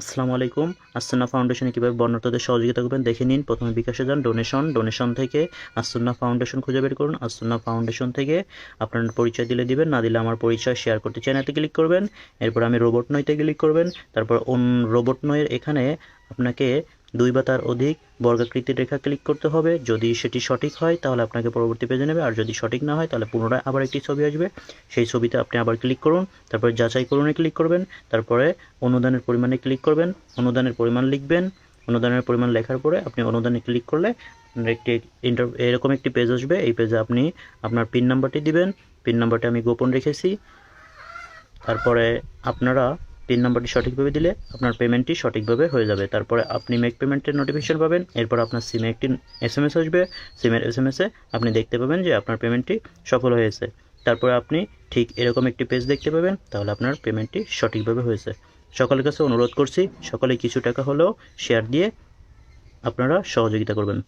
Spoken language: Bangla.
আসসালামু আলাইকুম। আসন্না ফাউন্ডেশনে কীভাবে বর্ণতাদের সহযোগিতা করবেন দেখে নিন। প্রথমে বিকাশে যান ডোনেশন। ডোনেশন থেকে আসন্না ফাউন্ডেশন খুঁজে বের করুন। আসন্না ফাউন্ডেশন থেকে আপনার পরিচয় দিলে দিবেন। না দিলে আমার পরিচয় শেয়ার করতে চান এতে ক্লিক করবেন। এরপর আমি রোবট নইতে ক্লিক করবেন। তারপর অন রোবট নয়ের এখানে আপনাকে দুই বা তার অধিক বর্গাকৃতির রেখা ক্লিক করতে হবে। যদি সেটি সঠিক হয়, তাহলে আপনাকে পরবর্তী পেজে নেবে। আর যদি সঠিক না হয়, তাহলে পুনরায় আবার একটি ছবি আসবে। সেই ছবিতে আপনি আবার ক্লিক করুন। তারপরে যাচাই করুনে ক্লিক করবেন। তারপরে অনুদানের পরিমাণে ক্লিক করবেন। অনুদানের পরিমাণ লিখবেন। অনুদানের পরিমাণ লেখার পরে আপনি অনুদানে ক্লিক করলে একটি ইন্টার এরকম একটি পেজ আসবে। এই পেজে আপনি আপনার পিন নাম্বারটি দিবেন। পিন নাম্বারটি আমি গোপন রেখেছি। তারপরে আপনারা পিন নাম্বারটি সঠিকভাবে দিলে আপনার পেমেন্টটি সঠিকভাবে হয়ে যাবে। তারপরে আপনি মেক পেমেন্টের নোটিফিকেশন পাবেন। এরপর আপনার সিমে একটি এস এম এস আসবে। সিমের এস এম এসে আপনি দেখতে পাবেন যে আপনার পেমেন্টটি সফল হয়েছে। তারপরে আপনি ঠিক এরকম একটি পেজ দেখতে পাবেন, তাহলে আপনার পেমেন্টটি সঠিকভাবে হয়েছে। সকলের কাছে অনুরোধ করছি, সকলে কিছু টাকা হলেও শেয়ার দিয়ে আপনারা সহযোগিতা করবেন।